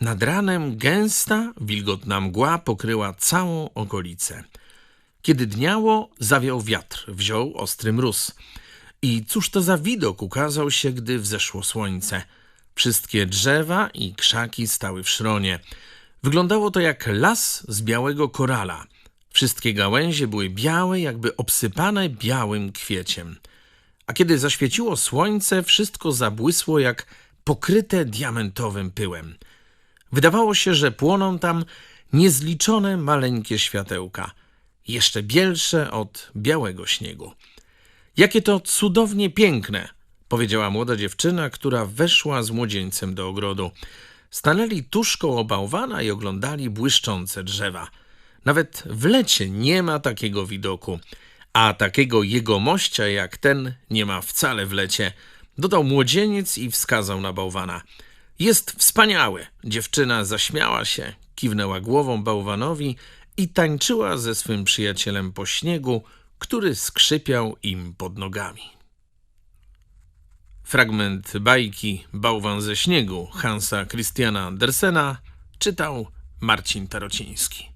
Nad ranem gęsta, wilgotna mgła pokryła całą okolicę. Kiedy dniało, zawiał wiatr, wziął ostry mróz. I cóż to za widok ukazał się, gdy wzeszło słońce. Wszystkie drzewa i krzaki stały w szronie. Wyglądało to jak las z białego korala. Wszystkie gałęzie były białe, jakby obsypane białym kwieciem. A kiedy zaświeciło słońce, wszystko zabłysło jak pokryte diamentowym pyłem. Wydawało się, że płoną tam niezliczone maleńkie światełka, jeszcze bielsze od białego śniegu. Jakie to cudownie piękne, powiedziała młoda dziewczyna, która weszła z młodzieńcem do ogrodu. Stanęli tuż koło bałwana i oglądali błyszczące drzewa. Nawet w lecie nie ma takiego widoku, a takiego jegomościa jak ten nie ma wcale w lecie, dodał młodzieniec i wskazał na bałwana. Jest wspaniały. Dziewczyna zaśmiała się, kiwnęła głową bałwanowi i tańczyła ze swym przyjacielem po śniegu, który skrzypiał im pod nogami. Fragment bajki Bałwan ze śniegu Hansa Christiana Andersena czytał Marcin Tarociński.